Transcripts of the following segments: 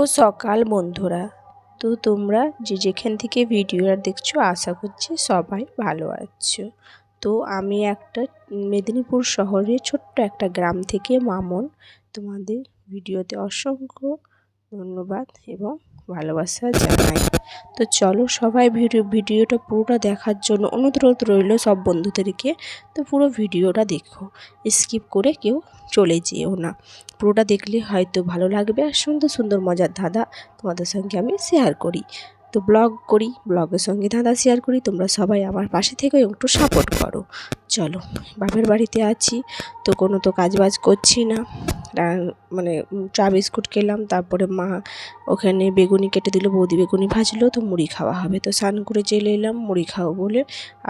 ও সকাল বন্ধুরা। তো তোমরা যে যেখান থেকে ভিডিওটা দেখছ, আশা করছি সবাই ভালো আছো। তো আমি একটা মেদিনীপুর শহরে ছোট্ট একটা গ্রাম থেকে মামন। তোমাদের ভিডিওতে অসংখ্য ধন্যবাদ এবং ভালোবাসা জানাই। তো চলো সবাই ভিডিও ভিডিওটা পুরোটা দেখার জন্য অনুরোধ রইল সব বন্ধুদেরকে। তো পুরো ভিডিওটা দেখো, স্কিপ করে কেউ চলে যেও না। পুরোটা দেখলে হয়তো ভালো লাগবে আর সুন্দর সুন্দর মজার ধাঁধা তোমাদের সঙ্গে আমি শেয়ার করি। তো ব্লগ করি, ব্লগের সঙ্গে ধাঁধা শেয়ার করি, তোমরা সবাই আমার পাশে থেকে একটু সাপোর্ট করো। চলো, বাপের বাড়িতে আছি, তো কোনো তো কাজ বাজ করছি না। মানে চা বিস্কুট খেলাম, তারপরে মা ওখানে বেগুনি কেটে দিল, বৌদি বেগুনি ভাজলো, তো মুড়ি খাওয়া হবে। তো স্নান করে চলে এলাম, মুড়ি খাব বলে।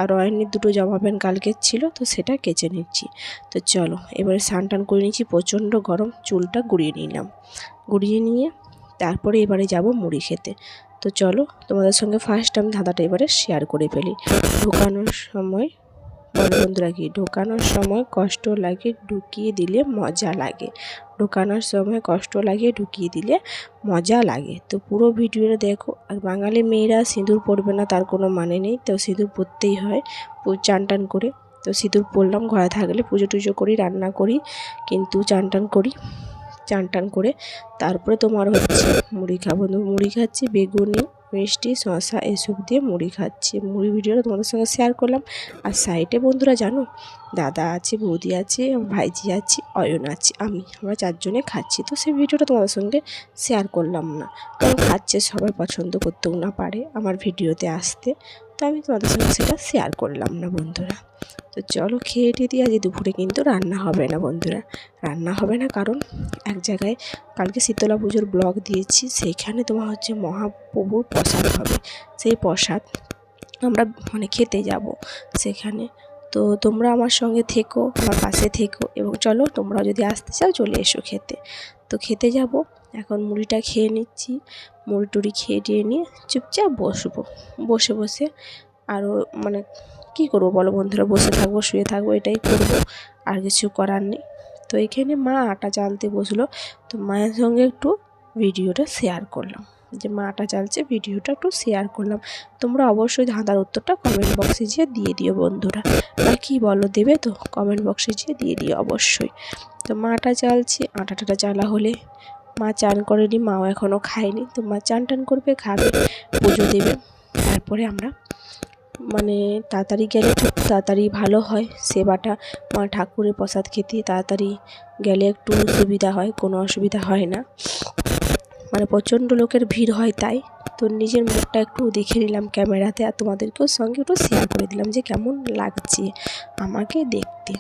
আর অয়নের দুটো জামা প্যান্ট কালকের ছিল, তো সেটা কেচে নিচ্ছি। তো চলো, এবারে স্নান টান করে নিচ্ছি প্রচণ্ড গরম, চুলটা গুড়িয়ে নিলাম। গুড়িয়ে নিয়ে, তারপরে এবারে যাব মুড়ি খেতে। তো চলো, তোমাদের সঙ্গে ফার্স্ট আমি ধাঁধাটা এবারে শেয়ার করে ফেলি। ঢোকানোর সময় বড় বন্ধুরা কি? ঢোকানোর সময় কষ্ট লাগে, ঢুকিয়ে দিলে মজা লাগে। ঢোকানোর সময় কষ্ট লাগে, ঢুকিয়ে দিলে মজা লাগে। তো পুরো ভিডিওটা দেখো, আর বাঙালি মেয়েরা সিঁদুর পরবে না, তার কোনো মানে নেই। তো সিঁদুর পরতেই হয় চান টান করে। তো সিঁদুর পরলাম, ঘরে থাকলে পুজো টুজো করি, রান্না করি, কিন্তু চান টান করি। চান টান করে তারপরে তোমার হচ্ছে মুড়ি খাব। মুড়ি খাচ্ছি, বেগুনি, মিষ্টি শশা এসব দিয়ে মুড়ি খাচ্ছি। মুড়ি ভিডিওটা তোমাদের সঙ্গে শেয়ার করলাম। আর সাইডে বন্ধুরা জানো, দাদা আছে, বৌদি আছে, ভাইজি আছে, অয়ন আছে, আমি, আমরা চারজনে খাচ্ছি। তো সেই ভিডিওটা তোমাদের সঙ্গে শেয়ার করলাম না। কারণ খাচ্ছে সবাই পছন্দ করতেও না পারে আমার ভিডিওতে আসতে। তো আমি তোমাদের সঙ্গে সেটা শেয়ার করলাম না বন্ধুরা। তো চলো খেয়ে টেয়ে দিয়ে আজ দুপুরে কিন্তু রান্না হবে না বন্ধুরা। রান্না হবে না কারণ এক জায়গায় কালকে শীতলা পুজোর ব্লগ দিয়েছি, সেইখানে তোমার হচ্ছে মহাপ্রভুর প্রসাদ হবে। সেই প্রসাদ আমরা মানে খেতে যাব সেখানে। তো তোমরা আমার সঙ্গে থেকো, আমার পাশে থেকো এবং চলো তোমরাও যদি আসতে চাও চলে এসো খেতে। তো খেতে যাব, এখন মুড়িটা খেয়ে নিচ্ছি, মুড়ি টুড়ি খেয়ে টিয়ে নিয়ে চুপচাপ বসবো, বসে বসে। আরও মানে কী করব বলো বন্ধুরা? বসে থাকব, শুয়ে থাকব, এটাই করব, আর কিছু করার নেই। তো এখানে মা আটা চালতে বসল। তো মায়ের সঙ্গে একটু ভিডিওটা শেয়ার করলাম। যে মা আটা চালছে ভিডিওটা একটু শেয়ার করলাম। তোমরা অবশ্যই ধাঁধার উত্তরটা কমেন্ট বক্সে যেয়ে দিয়ে দিও বন্ধুরা। বা কী বলো, দেবে তো? কমেন্ট বক্সে যেয়ে দিয়ে দিও অবশ্যই। তো মা আটা চালছে আটা টাটা হলে মা চান করেনি, মাও এখনও খায়নি। তো মা চান টান করবে, খাবে, পুজো দেবে। তারপরে আমরা মানে তাড়াতাড়ি গেলে খুব তাড়াতাড়ি ভালো হয়। সেবাটা মা ঠাকুরের প্রসাদ খেতে তাড়াতাড়ি গেলে একটু সুবিধা হয়, কোনো অসুবিধা হয় না। মানে প্রচণ্ড লোকের ভিড় হয় তাই। তো নিজের মুখটা একটু দেখে নিলাম ক্যামেরাতে আর তোমাদেরকেও সঙ্গে একটু শেয়ার করে দিলাম যে কেমন লাগছে আমাকে দেখতে।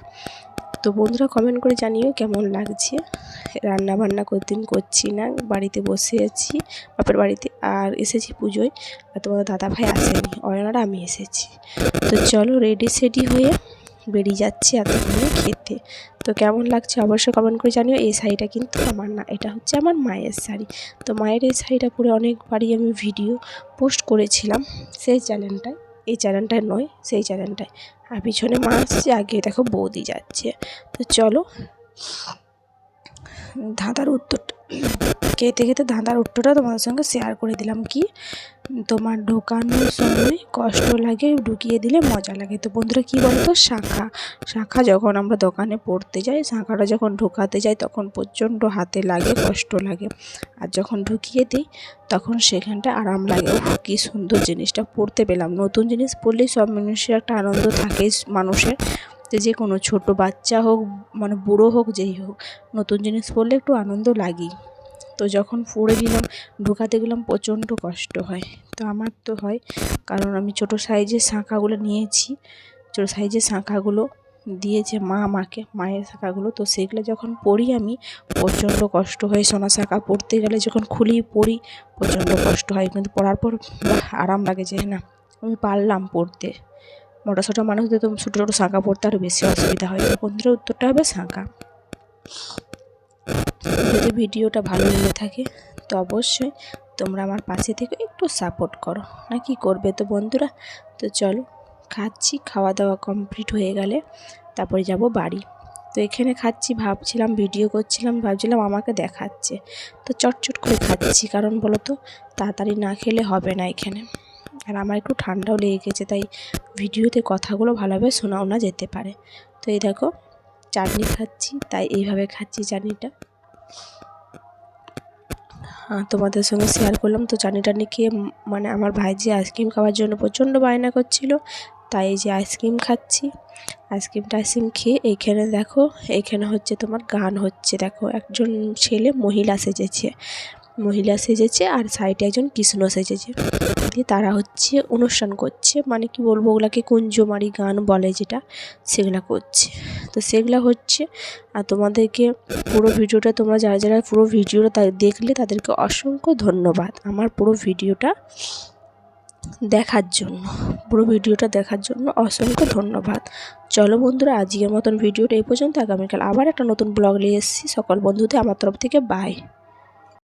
তো বন্ধুরা কমেন্ট করে জানিও কেমন লাগছে। রান্না বান্না দিন করছি না, বাড়িতে বসে আছি, বাপের বাড়িতে আর এসেছি পুজোয়, আর তোমাদের দাদা ভাই আসেনি, অয়নার আমি এসেছি। তো চলো রেডি সেডি হয়ে বেরিয়ে যাচ্ছি এতক্ষণে খেতে। তো কেমন লাগছে অবশ্যই কমেন্ট করে জানিও, এই শাড়িটা কিন্তু আমার না, এটা হচ্ছে আমার মায়ের শাড়ি। তো মায়ের এই শাড়িটা পরে অনেকবারই আমি ভিডিও পোস্ট করেছিলাম, সেই চ্যানেলটায় এই চ্যানেলটায় নয়, সেই চ্যানেলটায়। আর পিছনে মা আসছে, আগে দেখো বৌদি যাচ্ছে। তো চলো, ধাঁধার উত্তরটা খেতে খেতে ধাঁধার উত্তরটা তোমাদের সঙ্গে শেয়ার করে দিলাম। কি? তোমার ঢোকানোর সময় কষ্ট লাগে, ঢুকিয়ে দিলে মজা লাগে। তো বন্ধুরা, কী বলতো? শাঁখা শাঁখা যখন আমরা দোকানে পড়তে যাই, শাঁখাটা যখন ঢোকাতে যাই, তখন প্রচণ্ড হাতে লাগে, কষ্ট লাগে। আর যখন ঢুকিয়ে দিই, তখন সেখানটা আরাম লাগে। কী সুন্দর জিনিসটা পড়তে পেলাম। নতুন জিনিস পড়লেই সব মানুষের একটা আনন্দ থাকে, মানুষের। যে কোনো ছোটো বাচ্চা হোক মানে বুড়ো হোক, যেই হোক, নতুন জিনিস পড়লে একটু আনন্দ লাগেই। তো যখন পড়ে দিলাম, ঢোকাতে গেলাম, প্রচণ্ড কষ্ট হয়। তো আমার তো হয়, কারণ আমি ছোটো সাইজের শাঁখাগুলো নিয়েছি। ছোটো সাইজের শাঁখাগুলো দিয়েছে মা আমাকে, মায়ের শাঁখাগুলো। তো সেগুলো যখন পড়ি আমি, প্রচণ্ড কষ্ট হয়। সোনা শাঁখা পড়তে গেলে যখন খুলি, পড়ি, প্রচণ্ড কষ্ট হয়। কিন্তু পড়ার পর আরাম লাগে যে, না, আমি পারলাম পড়তে। মোটা সোটা মানুষদের তো ছোটো ছোটো শাঁখা পড়তে আরও বেশি অসুবিধা হয়। বন্ধুরা, উত্তরটা হবে শাঁখা। যদি ভিডিওটা ভালো লেগে থাকে, তো অবশ্যই তোমরা আমার পাশে থেকে একটু সাপোর্ট করো। না কি করবে তো বন্ধুরা? তো চলো, খাচ্ছি খাওয়া দাওয়া কমপ্লিট হয়ে গেলে তারপরে যাব বাড়ি। তো এখানে খাচ্ছি, ভাবছিলাম ভিডিও করছিলাম, ভাবছিলাম আমাকে দেখাচ্ছে। তো চটচট করে খাচ্ছি, কারণ বলো তো, তাড়াতাড়ি না খেলে হবে না এখানে। আর আমার একটু ঠান্ডাও লেগে গেছে তাই ভিডিওতে কথাগুলো ভালোভাবে শোনাও না যেতে পারে। তো এই দেখো চাটনি খাচ্ছি তাই এইভাবে খাচ্ছি চাটনিটা। আহ, তোমাদের সঙ্গে শেয়ার করলাম তো চাটনি টাটনি খেয়ে মানে আমার ভাই যে আইসক্রিম খাওয়ার জন্য প্রচণ্ড বায়না করছিল তাই এই যে আইসক্রিম খাচ্ছি। আইসক্রিম টাইসক্রিম খেয়ে এইখানে দেখো এইখানে হচ্ছে তোমার গান হচ্ছে। দেখো একজন ছেলে মহিলা সেজেছে মহিলা সেজেছে আর সাইডে একজন কৃষ্ণ সেজেছে। দিয়ে তারা হচ্ছে অনুষ্ঠান করছে। মানে কি বলব, ওগুলাকে কুঞ্জমারি গান বলে যেটা, সেগুলা করছে। তো সেগুলা হচ্ছে, আর তোমাদেরকে পুরো ভিডিওটা, তোমরা যারা যারা পুরো ভিডিওটা দেখলে তাদেরকে অসংখ্য ধন্যবাদ আমার পুরো ভিডিওটা দেখার জন্য। পুরো ভিডিওটা দেখার জন্য অসংখ্য ধন্যবাদ। চলো বন্ধুরা, আজকের মতন ভিডিওটা এই পর্যন্ত। আগামীকাল আবার একটা নতুন ব্লগ নিয়ে এসেছি। সকল বন্ধুদের আমার তরফ থেকে বাই